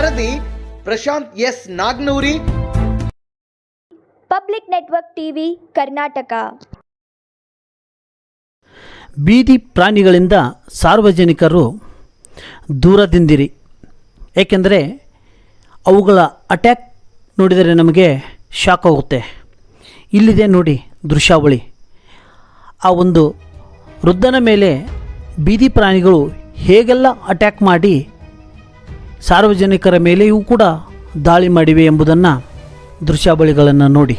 ವರದಿ Prashanth S Nagnoori. Public network TV Karnataka. ಬೀದಿ ಪ್ರಾಣಿಗಳಿಂದ ಸಾರ್ವಜನಿಕರು ದೂರದಿಂದಿರಿ. ಏಕೆಂದರೆ ಅವುಗಳ ಅಟ್ಯಾಕ್ ನೋಡಿದರೆ ನಮಗೆ ಶಾಕ್ ಆಗುತ್ತೆ. ಇಲ್ಲಿದೆ ನೋಡಿ ದೃಶ್ಯಾವಳಿ. ಆ ಒಂದು ವೃದ್ಧನ ಮೇಲೆ ಬೀದಿ ಪ್ರಾಣಿಗಳು ಹೇಗೆಲ್ಲ ಅಟ್ಯಾಕ್ ಮಾಡಿ ಸಾರ್ವಜನಿಕರ ಮೇಲೆಯೂ ಕೂಡ ದಾಳಿ ಮಾಡಿವೆ ಎಂಬುದನ್ನು ದೃಶ್ಯಾವಳಿಗಳನ್ನು ನೋಡಿ.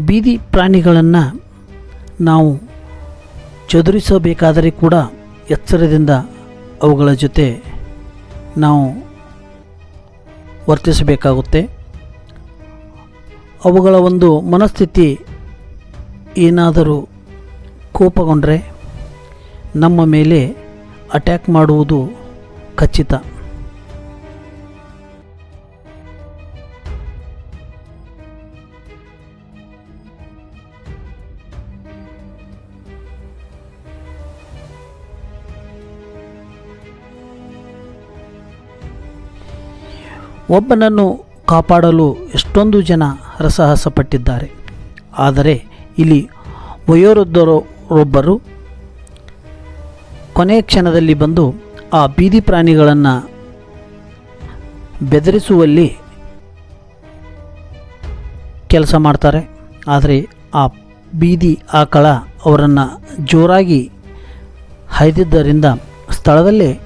ಬೀದಿ ಪ್ರಾಣಿಗಳನ್ನು ನಾವು ಚದುರಿಸಬೇಕಾದರೆ ಕೂಡ ಎಚ್ಚರದಿಂದ ಅವುಗಳ ಜೊತೆ ನಾವು ವರ್ತಿಸಬೇಕಾಗುತ್ತೆ. ಅವುಗಳ ಒಂದು ಮನಸ್ಥಿತಿ ಏನಾದರೂ ಕೋಪಗೊಂಡರೆ ನಮ್ಮ ಮೇಲೆ ಅಟ್ಯಾಕ್ ಮಾಡುವುದು ಖಚಿತ. ಒಬ್ಬನನ್ನು ಕಾಪಾಡಲು ಎಷ್ಟೊಂದು ಜನ ಹರಸಾಹಸಪಟ್ಟಿದ್ದಾರೆ ಆದರೆ ಇಲ್ಲಿ ವಯೋವೃದ್ಧರೊಬ್ಬರು ಕೊನೆಯ ಕ್ಷಣದಲ್ಲಿ ಬಂದು ಆ ಬೀದಿ ಪ್ರಾಣಿಗಳನ್ನು ಬೆದರಿಸುವಲ್ಲಿ ಕೆಲಸ ಮಾಡ್ತಾರೆ. ಆದರೆ ಆ ಬೀದಿ ಆಕಳ ಅವರನ್ನು ಜೋರಾಗಿ ಹೈದಿದ್ದರಿಂದ ಸ್ಥಳದಲ್ಲೇ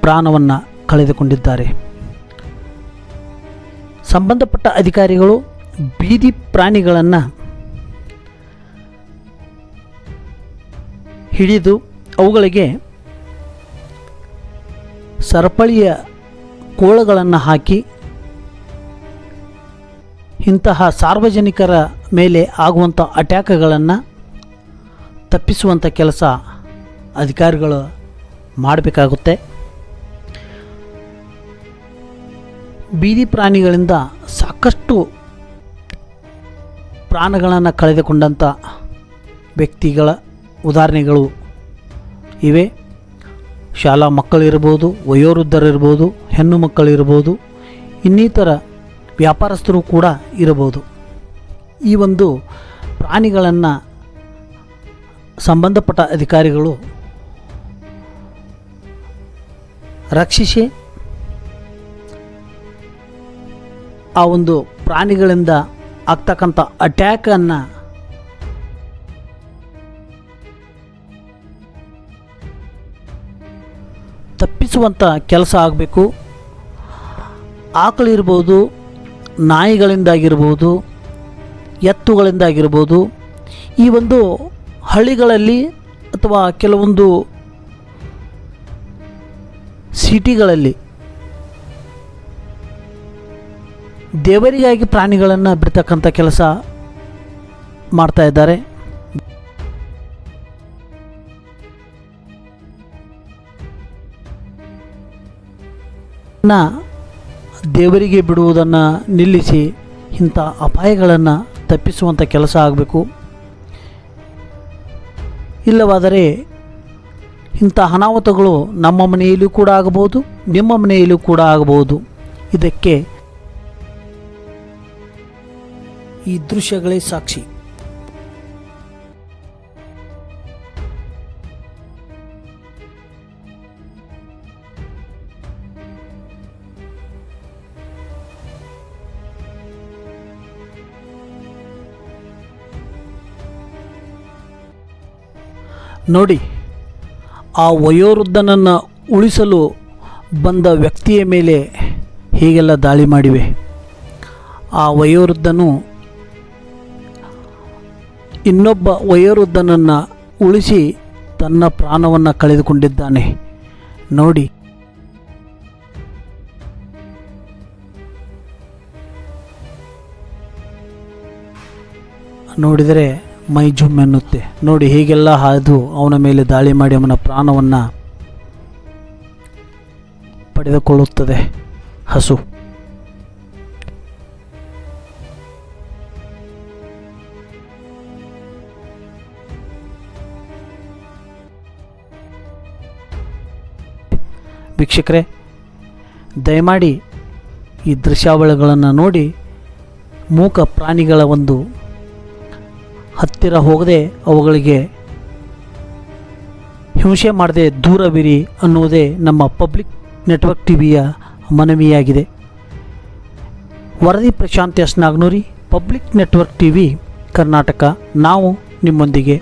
ಪ್ರಾಣವನ್ನು ಕಳೆದುಕೊಂಡಿದ್ದಾರೆ. ಸಂಬಂಧಪಟ್ಟ ಅಧಿಕಾರಿಗಳು ಬೀದಿ ಪ್ರಾಣಿಗಳನ್ನು ಹಿಡಿದು ಅವುಗಳಿಗೆ ಸರಪಳಿಯ ಕೋಳಗಳನ್ನು ಹಾಕಿ ಇಂತಹ ಸಾರ್ವಜನಿಕರ ಮೇಲೆ ಆಗುವಂಥ ಅಟ್ಯಾಕ್ಗಳನ್ನು ತಪ್ಪಿಸುವಂಥ ಕೆಲಸ ಅಧಿಕಾರಿಗಳು ಮಾಡಬೇಕಾಗುತ್ತೆ. ಬೀದಿ ಪ್ರಾಣಿಗಳಿಂದ ಸಾಕಷ್ಟು ಪ್ರಾಣಗಳನ್ನು ಕಳೆದುಕೊಂಡಂಥ ವ್ಯಕ್ತಿಗಳ ಉದಾಹರಣೆಗಳು ಇವೆ. ಶಾಲಾ ಮಕ್ಕಳಿರ್ಬೋದು, ವಯೋವೃದ್ಧರಿರ್ಬೋದು, ಹೆಣ್ಣು ಮಕ್ಕಳಿರ್ಬೋದು, ಇನ್ನಿತರ ವ್ಯಾಪಾರಸ್ಥರು ಕೂಡ ಇರಬಹುದು ಈ ಒಂದು ಪ್ರಾಣಿಗಳನ್ನು ಸಂಬಂಧಪಟ್ಟ ಅಧಿಕಾರಿಗಳು ರಕ್ಷಿಸಿ ಆ ಒಂದು ಪ್ರಾಣಿಗಳಿಂದ ಆಗ್ತಕ್ಕಂಥ ಅಟ್ಯಾಕನ್ನು ತಪ್ಪಿಸುವಂಥ ಕೆಲಸ ಆಗಬೇಕು. ಆಕಳಿರ್ಬೋದು ನಾಯಿಗಳಿಂದಾಗಿರ್ಬೋದು ಎತ್ತುಗಳಿಂದಾಗಿರ್ಬೋದು ಈ ಒಂದು ಹಳ್ಳಿಗಳಲ್ಲಿ ಅಥವಾ ಕೆಲವೊಂದು ಸಿಟಿಗಳಲ್ಲಿ ದೇವರಿಗಾಗಿ ಪ್ರಾಣಿಗಳನ್ನು ಬಿಡ್ತಕ್ಕಂಥ ಕೆಲಸ ಮಾಡ್ತಾ ಇದ್ದಾರೆ. ದೇವರಿಗೆ ಬಿಡುವುದನ್ನು ನಿಲ್ಲಿಸಿ ಇಂಥ ಅಪಾಯಗಳನ್ನು ತಪ್ಪಿಸುವಂಥ ಕೆಲಸ ಆಗಬೇಕು. ಇಲ್ಲವಾದರೆ ಇಂಥ ಅನಾಹುತಗಳು ನಮ್ಮ ಮನೆಯಲ್ಲೂ ಕೂಡ ಆಗಬಹುದು ನಿಮ್ಮ ಮನೆಯಲ್ಲೂ ಕೂಡ ಆಗಬಹುದು ಇದಕ್ಕೆ ಈ ದೃಶ್ಯಗಳೇ ಸಾಕ್ಷಿ. ನೋಡಿ, ಆ ವಯೋವೃದ್ಧನನ್ನು ಉಳಿಸಲು ಬಂದ ವ್ಯಕ್ತಿಯ ಮೇಲೆ ಹೀಗೆಲ್ಲ ದಾಳಿ ಮಾಡಿವೆ. ಆ ವಯೋವೃದ್ಧನು ಇನ್ನೊಬ್ಬ ವಯೋವೃದ್ಧನನ್ನು ಉಳಿಸಿ ತನ್ನ ಪ್ರಾಣವನ್ನು ಕಳೆದುಕೊಂಡಿದ್ದಾನೆ. ನೋಡಿ. ನೋಡಿದರೆ ಮೈ ಜುಮ್ ಎನ್ನುತ್ತೆ. ನೋಡಿ ಹೀಗೆಲ್ಲ ಹಾದು ಅವನ ಮೇಲೆ ದಾಳಿ ಮಾಡಿ ಅವನ ಪ್ರಾಣವನ್ನು ಪಡೆದುಕೊಳ್ಳುತ್ತದೆ. ಹಸು. ವೀಕ್ಷಕರೇ, ದಯಮಾಡಿ ಈ ದೃಶ್ಯಾವಳಿಗಳನ್ನು ನೋಡಿ ಮೂಕ ಪ್ರಾಣಿಗಳ ಒಂದು ಹತ್ತಿರ ಹೋಗದೆ ಅವುಗಳಿಗೆ ಹಿಂಸೆ ಮಾಡದೆ ದೂರವಿರಿ ಅನ್ನುವುದೇ ನಮ್ಮ ಪಬ್ಲಿಕ್ ನೆಟ್ವರ್ಕ್ ಟಿವಿಯ ಮನವಿಯಾಗಿದೆ. ವರದಿ Prashanth S Nagnoori, public network TV Karnataka. ನಾವು ನಿಮ್ಮೊಂದಿಗೆ